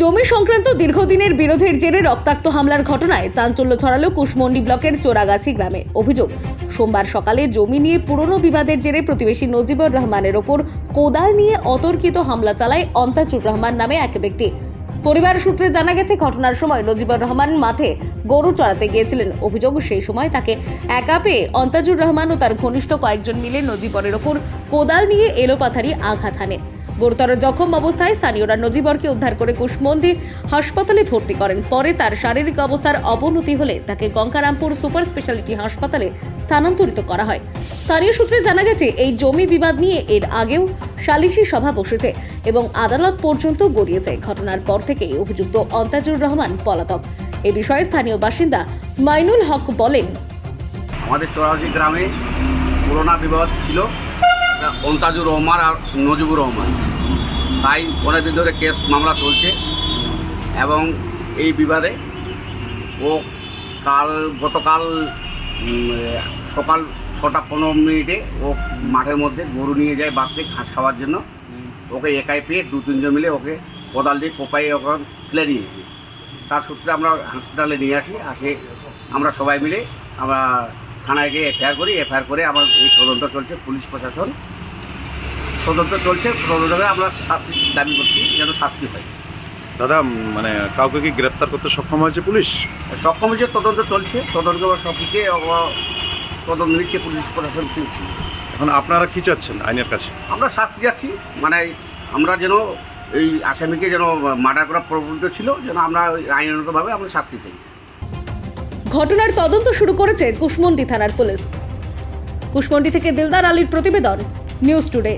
জমি সংক্রান্ত দীর্ঘদিনের বিরোধের জেরে রক্তাক্ত হামলার ঘটনায় চাঞ্চল্য ছড়ালো কুশমন্ডি ব্লকের চোরাগাছি গ্রামে। অভিযোগ, সোমবার সকালে জমি নিয়ে পুরনো বিবাদের জেরে প্রতিবেশী নজিবুর রহমানের ওপর কোদাল নিয়ে অতর্কিত হামলা চালায় অন্তাজুর রহমান নামে এক ব্যক্তি। পরিবার সূত্রে জানা গেছে, ঘটনার সময় নজিবুর রহমান মাঠে গরু চড়াতে গিয়েছিলেন। অভিযোগ, সেই সময় তাকে একা পেয়ে অন্তাজুর রহমান ও তার ঘনিষ্ঠ কয়েকজন মিলে নজিবরের ওপর কোদাল নিয়ে এলোপাথারি আঘাত হানে। গুরুতর জখম অবস্থায় স্থানীয়রা নজিবরকে উদ্ধার করে কুশমন্ডি হাসপাতালে ভর্তি করেন। পরে তার শারীরিক অবস্থার অবনতি হলে তাকে গঙ্গারামপুর সুপার স্পেশালিটি হাসপাতালে স্থানান্তরিত করা হয়। স্থানীয় সূত্রে জানা গেছে, এই জমি বিবাদ নিয়ে এর আগেও সালিশি সভা বসেছে এবং আদালত পর্যন্ত গড়িয়েছে। ঘটনার পর থেকে অভিযুক্ত অন্তাজুর রহমান পলাতক। এ বিষয়ে স্থানীয় বাসিন্দা মাইনুল হক বলেন, আমাদের চৌরাশি গ্রামে পুরোনা বিবাদ ছিল। অন্তাজুর রহমান আর নজিবুর রহমান। তাই অনেকদিন ধরে কেস মামলা চলছে এবং এই বিবাদে ও কাল, গতকাল সকাল ছটা পনেরো মিনিটে ও মাঠের মধ্যে গরু নিয়ে যায় বাড়তে ঘাস খাওয়ার জন্য। ওকে একাই পেয়ে দু তিনজন মিলে ওকে কোদাল দিয়ে কোপাই ওকে ফেলে দিয়েছে। তার সূত্রে আমরা হাসপাতালে নিয়ে আসি, আসে আমরা সবাই মিলে আমরা থানায় গিয়ে এফআইআর করি, এফআইআর করে আমার এই তদন্ত চলছে পুলিশ প্রশাসন। তদন্ত চলছে তদন্তে আমরা শাস্তি দাবি করছি যেন শাস্তি হয়। দাদা মানে কাউকে কি গ্রেপ্তার করতে সক্ষম হয়েছে পুলিশ? সক্ষম হয়েছে তদন্ত চলছে তদন্ত সব দিকে তদন্ত নিচ্ছে পুলিশ প্রশাসন তুলছে এখন আপনারা কি চাচ্ছেন আইনের কাছে? আমরা শাস্তি যাচ্ছি মানে আমরা যেন এই আসামিকে যেন মার্ডার করা প্রবৃত্ত ছিল যেন আমরা ওই আইনগতভাবে আমরা শাস্তি চাই। ঘটনার তদন্ত শুরু করেছে কুশমন্ডি থানার পুলিশ। কুশমন্ডি থেকে দিলদার আলীর প্রতিবেদন নিউজ টুডে।